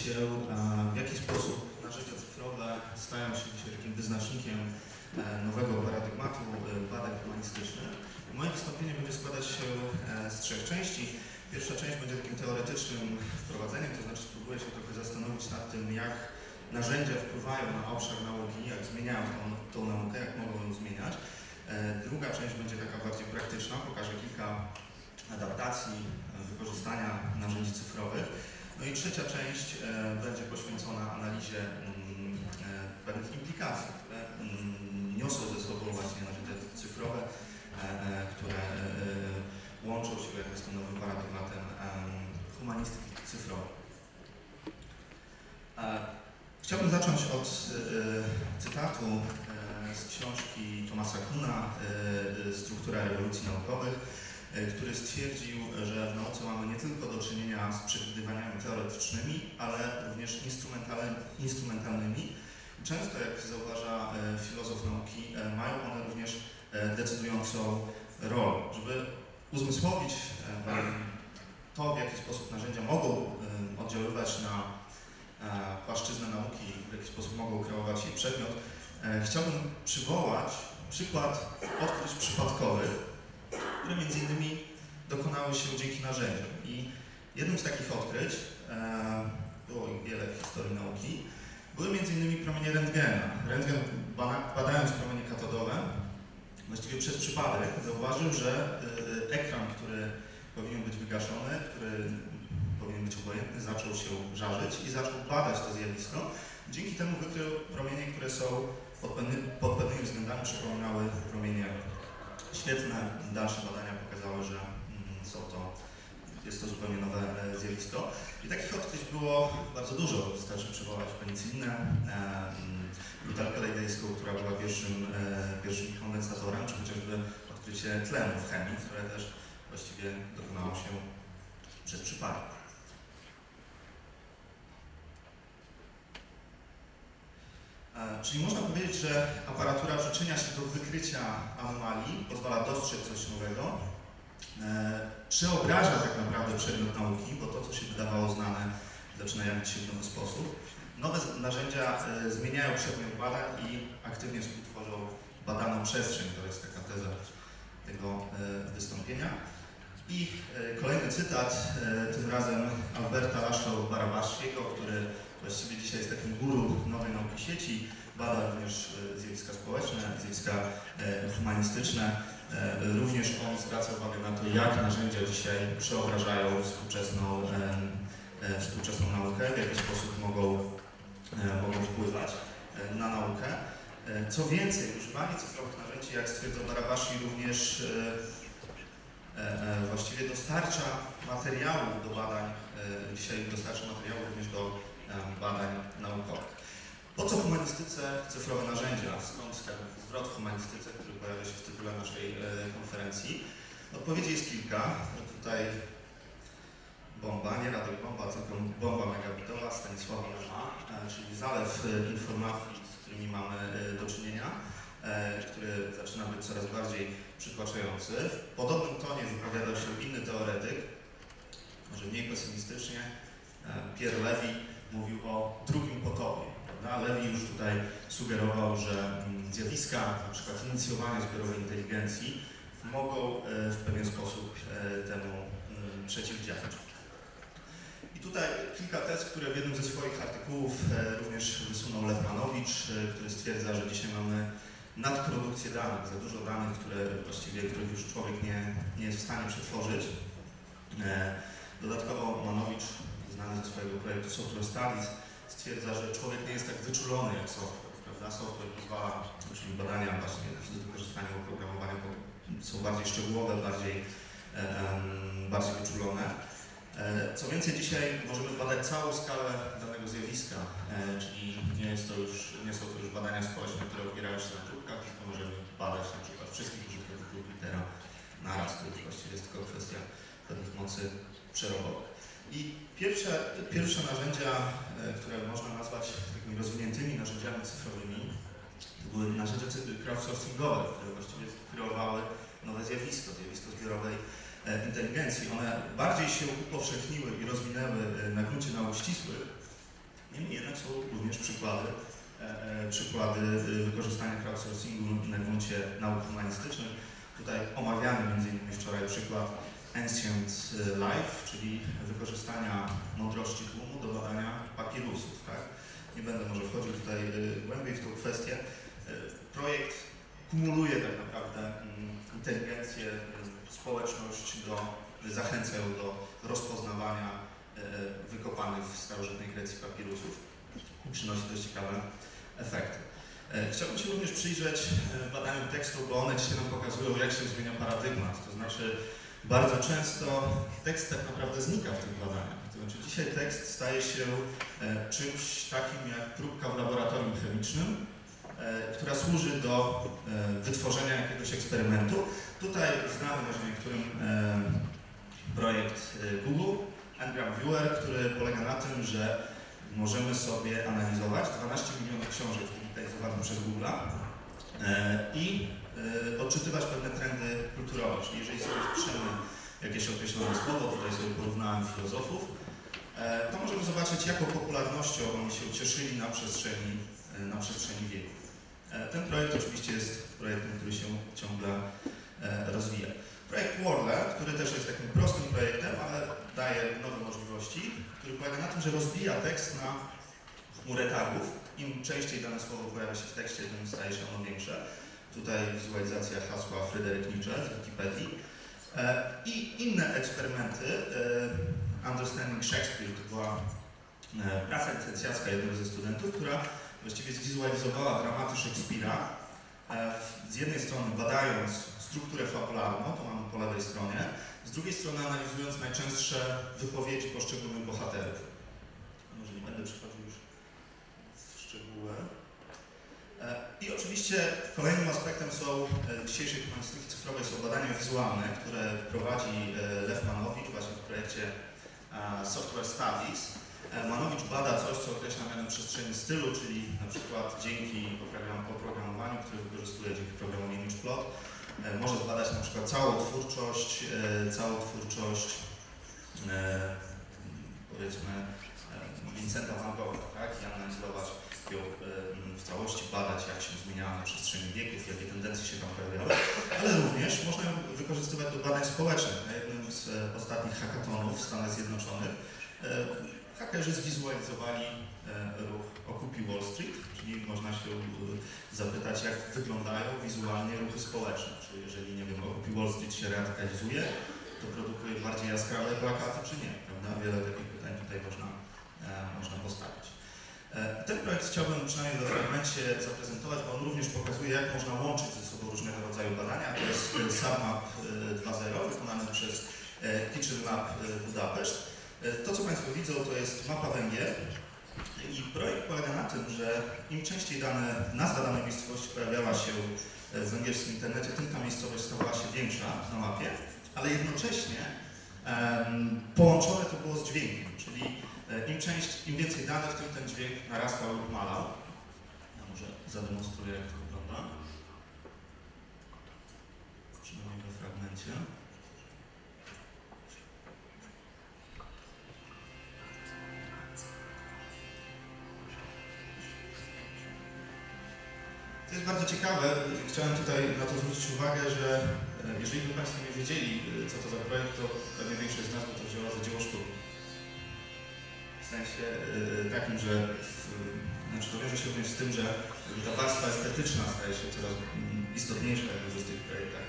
się, w jaki sposób narzędzia cyfrowe stają się dzisiaj takim wyznacznikiem e, nowego paradygmatu e, badań humanistycznych. Moje wystąpienie będzie składać się e, z trzech części. Pierwsza część będzie takim teoretycznym wprowadzeniem, to znaczy spróbuję się trochę zastanowić nad tym, jak narzędzia wpływają na obszar nauki, jak zmieniają tą, tą naukę, jak mogą ją zmieniać. Druga część będzie taka bardziej praktyczna, pokażę kilka adaptacji, wykorzystania narzędzi cyfrowych. No i trzecia część e, będzie poświęcona analizie mm, e, pewnych implikacji, które mm, niosą ze sobą właśnie narzędzia cyfrowe, e, które łączą się jakby z tym nowym paradygmatem humanistyki cyfrowej. Chciałbym zacząć od cytatu z książki Tomasa Kuna Struktura rewolucji naukowych który stwierdził, że w nauce mamy nie tylko do czynienia z przewidywaniami teoretycznymi, ale również instrumentalnymi. Często, jak zauważa e, filozof nauki, e, mają one również decydującą rolę. Żeby uzmysłowić to, w jaki sposób narzędzia mogą oddziaływać na płaszczyznę nauki, w jaki sposób mogą kreować jej przedmiot, chciałbym przywołać przykład odkryć przypadkowych, które między innymi dokonały się dzięki narzędziom. I jednym z takich odkryć, e, było ich wiele w historii nauki, były między innymi promienie rentgena. Rentgen badając promienie katodowe, właściwie przez przypadek zauważył, że e, ekran, który powinien być wygaszony, który powinien być obojętny, zaczął się żarzyć i zaczął badać to zjawisko. Dzięki temu wykrył promienie, które są pod, pewny, pod pewnymi względami przypominały promienie Świetne dalsze badania pokazały, że mm, są to, jest to zupełnie nowe e, zjawisko. I takich odkryć było bardzo dużo. Wystarczy przywołać penicylinę, butelkę mm, lejdejską, która była pierwszym, e, pierwszym kondensatorem, czy chociażby odkrycie tlenu w chemii, które też właściwie dokonało się przez przypadek. Czyli można powiedzieć, że aparatura przyczynia się do wykrycia anomalii, pozwala dostrzec coś nowego, e, przeobraża tak naprawdę przedmiot nauki, bo to, co się wydawało znane, zaczyna jawić się w nowy sposób. Nowe narzędzia e, zmieniają przedmiot badań i aktywnie współtworzą badaną przestrzeń. To jest taka teza tego wystąpienia. I kolejny cytat, tym razem Alberta Laszlo Barabaszkiego, który właściwie dzisiaj jest takim guru nowej nauki sieci, bada również e, zjawiska społeczne, zjawiska e, humanistyczne. E, również on zwraca uwagę na to, jak narzędzia dzisiaj przeobrażają współczesną, współczesną naukę, w jaki sposób mogą, mogą wpływać na naukę. Co więcej, używanie cyfrowych narzędzi, jak stwierdza Barabashi, również właściwie dostarcza materiału do badań, dzisiaj dostarcza materiału również do badań naukowych. Po co humanistyce cyfrowe narzędzia? Skąd ten zwrot w humanistyce, który pojawia się w tytule naszej e, konferencji? Odpowiedzi jest kilka. Tutaj bomba, nie Radek Bomba, tylko bomba megabitowa Stanisława Lema, e, czyli zalew e, informacji, z którymi mamy do czynienia, który zaczyna być coraz bardziej przytłaczający. W podobnym tonie wypowiadał się inny teoretyk, może mniej pesymistycznie, Pierre Levy, mówił o drugim potopie. Prawda? Lewi już tutaj sugerował, że mm, zjawiska przykład inicjowania zbiorowej inteligencji mogą e, w pewien sposób e, temu mm, przeciwdziałać. I tutaj kilka tez, które w jednym ze swoich artykułów e, również wysunął Lewmanowicz, który stwierdza, że dzisiaj mamy nadprodukcję danych, za dużo danych, które właściwie, których już człowiek nie, nie jest w stanie przetworzyć. Dodatkowo Manowicz znany ze swojego projektu Software Studies, stwierdza, że człowiek nie jest tak wyczulony jak software. Prawda? Software pozwala, czyli badania właśnie z wykorzystaniem oprogramowania są bardziej szczegółowe, bardziej, um, bardziej wyczulone. E, co więcej, dzisiaj możemy badać całą skalę danego zjawiska, e, czyli nie, jest to już, nie są to już badania społeczne, które opierają się na próbkach, tylko możemy badać na przykład wszystkich użytkowników Twittera naraz. To już właściwie jest tylko kwestia pewnych mocy przerobowych. I pierwsze, pierwsze narzędzia, e, które można nazwać takimi rozwiniętymi narzędziami cyfrowymi, to były narzędzia crowdsourcingowe, które właściwie kreowały nowe zjawisko, zjawisko zbiorowej e, inteligencji. One bardziej się upowszechniły i rozwinęły e, na gruncie nauk ścisłych są również przykłady, przykłady wykorzystania crowdsourcingu na gruncie nauk humanistycznych. Tutaj omawiany m.in. wczoraj przykład Ancient Life, czyli wykorzystania mądrości tłumu do badania papirusów. Tak? Nie będę może wchodził tutaj głębiej w tą kwestię. Projekt kumuluje tak naprawdę mm, inteligencję, społeczność do, zachęca ją do rozpoznawania wykopanych w starożytnej Grecji papirusów i przynosi dość ciekawe efekty. Chciałbym się również przyjrzeć badaniu tekstu, bo one dzisiaj nam pokazują, jak się zmienia paradygmat. To znaczy, bardzo często tekst tak naprawdę znika w tych badaniach. To znaczy, dzisiaj tekst staje się czymś takim jak próbka w laboratorium chemicznym, która służy do wytworzenia jakiegoś eksperymentu. Tutaj znamy może niektórym projekt Google, Ngram Viewer, który polega na tym, że możemy sobie analizować 12 milionów książek digitalizowanych przez Google i odczytywać pewne trendy kulturowe. Czyli jeżeli sobie wpiszemy jakieś określone słowo, tutaj sobie porównałem filozofów, to możemy zobaczyć, jaką popularnością oni się cieszyli na przestrzeni, na przestrzeni wieków. Ten projekt oczywiście jest projektem, który się ciągle rozwija. Projekt Worle, który też jest takim prostym projektem, ale daje nowe możliwości, który polega na tym, że rozbija tekst na chmurę tagów. Im częściej dane słowo pojawia się w tekście, tym staje się ono większe. Tutaj wizualizacja hasła Fryderyk Nietzsche z Wikipedii. E, I inne eksperymenty. E, Understanding Shakespeare to była e, praca licencjacka jednego ze studentów, która właściwie zwizualizowała dramaty Szekspira. Z jednej strony badając strukturę fabularną, to mamy po lewej stronie, z drugiej strony analizując najczęstsze wypowiedzi poszczególnych bohaterów. Może nie będę przechodził już w szczegóły. E, I oczywiście kolejnym aspektem są e, dzisiejszej humanistyki cyfrowej są badania wizualne, które prowadzi e, Lew Manowicz właśnie w projekcie Software Studies. Manowicz bada coś, co określa mianem przestrzeni stylu, czyli na przykład dzięki oprogramowaniu, które wykorzystuje dzięki programowi ImagePlot, może zbadać na przykład całą twórczość, całą twórczość powiedzmy Vincenta van Gogha, tak? I analizować ją w całości, badać jak się zmieniała na przestrzeni wieków, jakie tendencje się tam pojawiały, ale również można ją wykorzystywać do badań społecznych. Na jednym z ostatnich hackathonów w Stanach Zjednoczonych hakerzy zwizualizowali ruch Occupy Wall Street, czyli można się zapytać, jak wyglądają wizualnie ruchy społeczne. Czy jeżeli, nie wiem, Occupy Wall Street się radykalizuje, to produkuje bardziej jaskrawe plakaty, czy nie, prawda? Wiele takich pytań tutaj można, e, można postawić. E, ten projekt chciałbym przynajmniej w fragmencie zaprezentować, bo on również pokazuje, jak można łączyć ze sobą różnego rodzaju badania. To jest SARMAP 2.0 wykonany przez Kitchen Lab Budapeszt. To, co Państwo widzą, to jest mapa Węgier, i projekt polega na tym, że im częściej dane, nazwa danej miejscowości pojawiała się e, w angielskim internecie, tym ta miejscowość stawała się większa na mapie, ale jednocześnie połączone to było z dźwiękiem, czyli e, im, część, im więcej danych, tym ten dźwięk narastał lub malał. Ja może zademonstruję, jak to wygląda. Przynajmniej w fragmencie. To jest bardzo ciekawe. Chciałem tutaj na to zwrócić uwagę, że jeżeli by Państwo nie wiedzieli, e, co to za projekt, to pewnie większość z nas by to wzięła za dzieło sztuki. W sensie e, takim, że znaczy to wiąże się również z tym, że ta warstwa estetyczna staje się coraz mm, istotniejsza jakby w tych projektach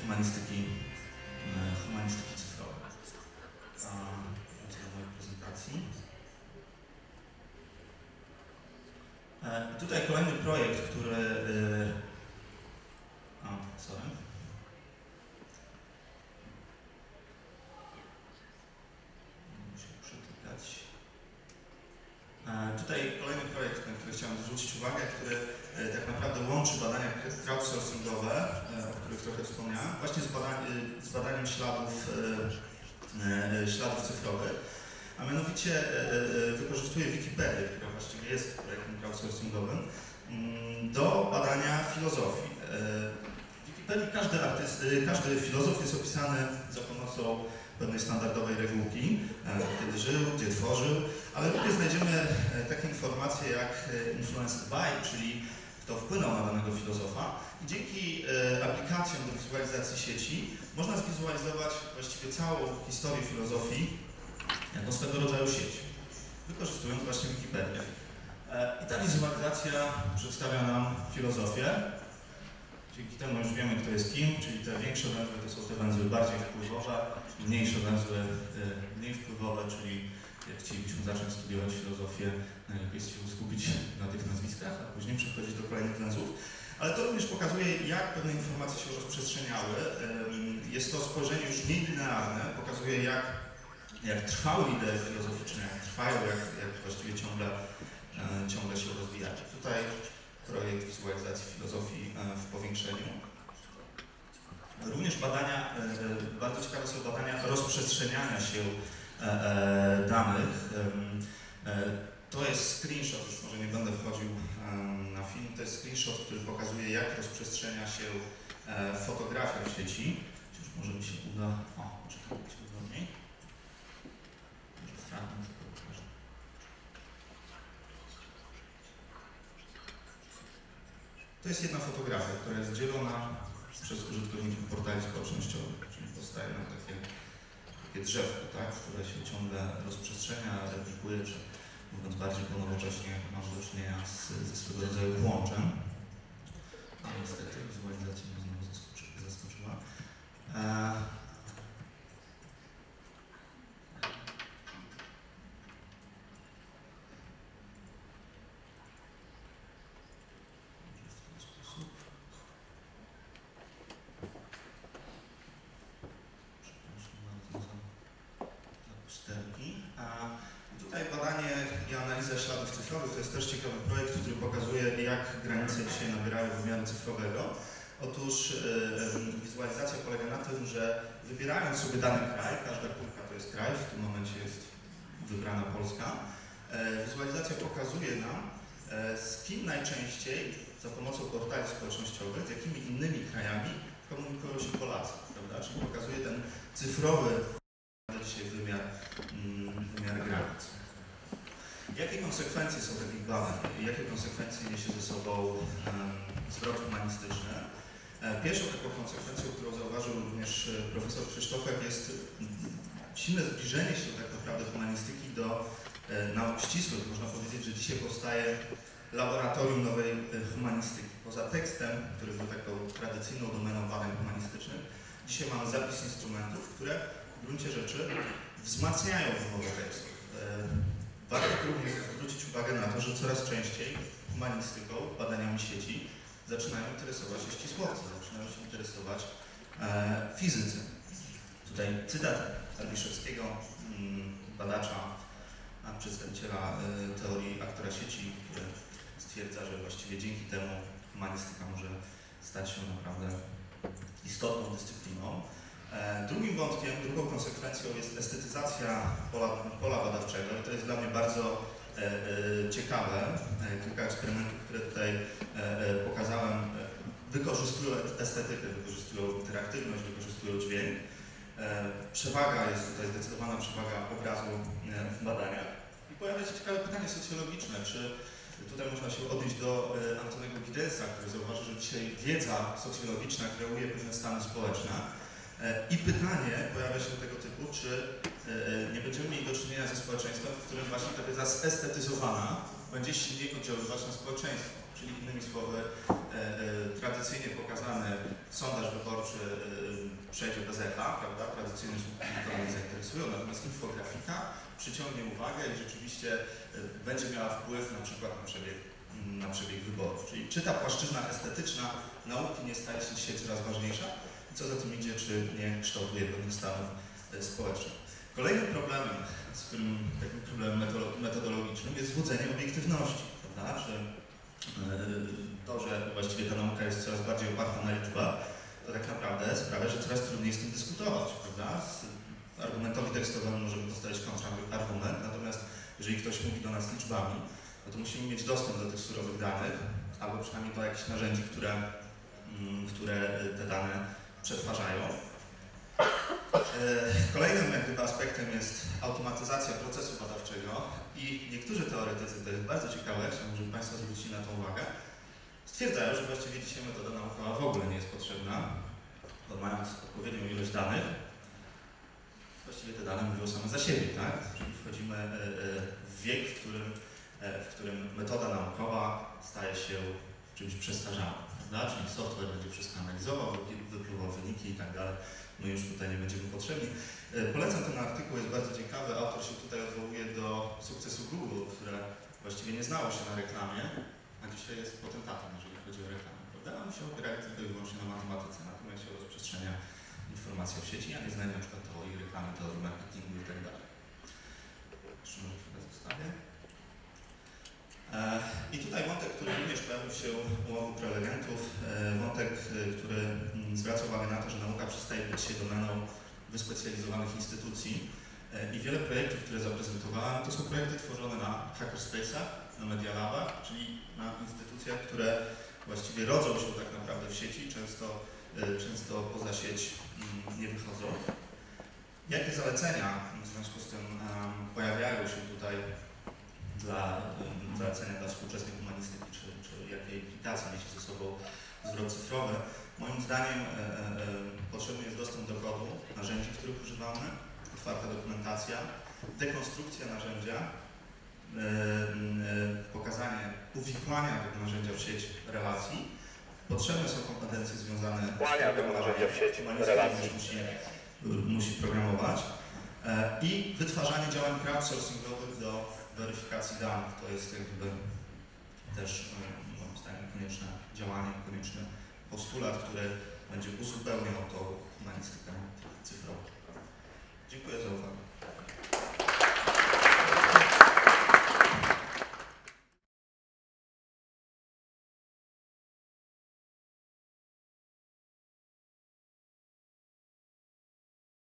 humanistyki, humanistyki cyfrowej. Mojej prezentacji. E, tutaj kolejny projekt, który... E, o, sorry. Muszę przeklikać. E, tutaj kolejny projekt, na który chciałem zwrócić uwagę, który tak naprawdę łączy badania crowdsourcingowe, o których trochę wspomniałem, właśnie z, z badaniem śladów, śladów cyfrowych, a mianowicie wykorzystuje Wikipedię, która właściwie jest projektem crowdsourcingowym, mm, do badania filozofii. E, w Wikipedii każdy, artyst, e, każdy filozof jest opisany za pomocą pewnej standardowej regułki, e, kiedy żył, gdzie tworzył, ale również znajdziemy takie informacje, jak e, influenced by, czyli kto wpłynął na danego filozofa. I dzięki e, aplikacjom do wizualizacji sieci można zwizualizować właściwie całą historię filozofii jako swego rodzaju sieć, wykorzystując właśnie Wikipedię. E, I ta wizualizacja przedstawia nam filozofię. Dzięki temu już wiemy, kto jest kim, czyli te większe węzły to są te węzły bardziej wpływowe, mniejsze węzły e, mniej wpływowe, czyli jak chcielibyśmy zacząć studiować filozofię, najlepiej się skupić na tych nazwiskach, a później przechodzić do kolejnych węzłów. Ale to również pokazuje, jak pewne informacje się rozprzestrzeniały. Jest to spojrzenie już nielinearne, pokazuje, jak, jak trwały idee filozoficzne, jak trwają, jak, jak właściwie ciągle, e, ciągle się rozwijają. Tutaj projekt wizualizacji filozofii e, w powiększeniu. Również badania, e, bardzo ciekawe są badania rozprzestrzeniania się e, e, danych. To jest screenshot, już może nie będę wchodził na film, to jest screenshot, który pokazuje jak rozprzestrzenia się fotografia w sieci. Już może mi się uda, o, czekaj, udolniej. Może. To jest jedna fotografia, która jest dzielona przez użytkowników portali społecznościowych, czyli powstaje nam takie, takie drzewko, tak, które się ciągle rozprzestrzenia, replikuje, czy mówiąc bardziej po nowocześnie, ma do czynienia z, ze swego rodzaju łączem. No, niestety wizualizacja mnie znowu zaskoczy- zaskoczyła. E, może w ten sposób. Przepraszam bardzo za, za usterki. A tutaj badanie i analiza śladów cyfrowych to jest też ciekawy projekt, który pokazuje, jak granice dzisiaj nabierają wymiaru cyfrowego. Otóż em, wizualizacja polega na tym, że wybierając sobie dany kraj, każda kulka to jest kraj, w tym momencie jest wybrana Polska, e, wizualizacja pokazuje nam, e, z kim najczęściej za pomocą portali społecznościowych, z jakimi innymi krajami komunikują się Polacy, prawda? Czyli pokazuje ten cyfrowy dzisiaj wymiar, mm, wymiar granic. Jakie konsekwencje są takich badań? Jakie konsekwencje niesie ze sobą em, zwrot humanistyczny? E, Pierwszą taką konsekwencją, którą zauważył również e, profesor Krzysztofek, jest silne zbliżenie się tak naprawdę humanistyki do e, nauk ścisłych. Można powiedzieć, że dzisiaj powstaje laboratorium nowej e, humanistyki. Poza tekstem, który był taką tradycyjną domeną badań humanistycznych, dzisiaj mamy zapis instrumentów, które w gruncie rzeczy wzmacniają wymowę tekstu. Warto również zwrócić uwagę na to, że coraz częściej humanistyką, badaniami sieci zaczynają interesować się ścisłowcy, zaczynają się interesować e, fizycy. Tutaj cytat Arbiszewskiego, mm, badacza, przedstawiciela e, teorii aktora sieci, który stwierdza, że właściwie dzięki temu humanistyka może stać się naprawdę istotną dyscypliną. E, Drugim wątkiem, drugą konsekwencją jest estetyzacja pola, pola badawczego i to jest dla mnie bardzo e, e, ciekawe. Kilka eksperymentów, które tutaj pokazałem, wykorzystują estetykę, wykorzystują interaktywność, wykorzystują dźwięk. Przewaga jest tutaj zdecydowana przewaga obrazu w badaniach. I pojawia się ciekawe pytanie socjologiczne, czy tutaj można się odnieść do Antonego Gidensa, który zauważył, że dzisiaj wiedza socjologiczna kreuje pewne stany społeczne. E, I pytanie pojawia się tego typu, czy e, nie będziemy mieli do czynienia ze społeczeństwem, w którym właśnie ta wiedza zestetyzowana będzie silniej oddziaływać na społeczeństwo. Czyli innymi słowy, e, tradycyjnie pokazany sondaż wyborczy przejdzie bez echa, prawda? Tradycyjne słupki nikogo nie zainteresują, natomiast infografika przyciągnie uwagę i rzeczywiście będzie miała wpływ na przykład na przebieg, na przebieg wyborów. Czyli czy ta płaszczyzna estetyczna nauki nie staje się dzisiaj coraz ważniejsza? Co za tym idzie, czy nie kształtuje pewnych stanów e, społecznych. Kolejnym problemem, z którym takim problemem meto- metodologicznym jest złudzenie obiektywności, prawda? Że e, to, że właściwie ta nauka jest coraz bardziej oparta na liczbach, to tak naprawdę sprawia, że coraz trudniej z tym dyskutować, prawda? Z argumentowi tekstowemu możemy postawić kontrargument, natomiast jeżeli ktoś mówi do nas liczbami, no to musimy mieć dostęp do tych surowych danych, albo przynajmniej do jakichś narzędzi, które, mm, które te dane przetwarzają. E, Kolejnym aspektem jest automatyzacja procesu badawczego i niektórzy teoretycy, to jest bardzo ciekawe, chciałbym, żeby Państwo zwrócili na to uwagę, stwierdzają, że właściwie dzisiaj metoda naukowa w ogóle nie jest potrzebna, bo mając odpowiednią ilość danych, właściwie te dane mówią same za siebie, tak? Czyli wchodzimy e, e, w wiek, w którym, w którym metoda naukowa staje się czymś przestarzałym, Czyli software będzie wszystko analizował, wypluwał wyniki i tak dalej. My już tutaj nie będziemy potrzebni. E, Polecam ten artykuł, jest bardzo ciekawy. Autor się tutaj odwołuje do sukcesu Google, które właściwie nie znało się na reklamie, a dzisiaj jest potentatem, jeżeli chodzi o reklamę, prawda? Oni się opierają tylko i wyłącznie na matematyce, natomiast się rozprzestrzenia informacja w sieci. Ja nie znam na przykład teorii reklamy, teorii marketingu i tak dalej. Jeszcze może chwilę zostawię. E, I tutaj wątek, który również pojawił się u obu prelegentów, e, wątek, e, który mm, zwraca uwagę na to, że nauka przestaje być się domeną wyspecjalizowanych instytucji i wiele projektów, które zaprezentowałem, to są projekty tworzone na hackerspace'ach, na Media Labach, czyli na instytucjach, które właściwie rodzą się tak naprawdę w sieci, często, często poza sieć mm, nie wychodzą. Jakie zalecenia w związku z tym pojawiają się tutaj dla zalecenia dla współczesnej humanistyki, czy, czy jakie implikacje niesie ze sobą zwrot cyfrowy? Moim zdaniem e, e, e, potrzebny jest dostęp do kodu, narzędzi, których używamy, otwarta dokumentacja, dekonstrukcja narzędzia, e, e, pokazanie uwikłania tego narzędzia w sieć relacji. Potrzebne są kompetencje związane z narzędzia w sieć relacji. musi, musi programować. E, I wytwarzanie działań crowdsourcingowych do weryfikacji danych. To jest jakby też e, moim zdaniem konieczne działanie, konieczny postulat, który będzie uzupełniał tą humanistykę cyfrową. Dziękuję za uwagę.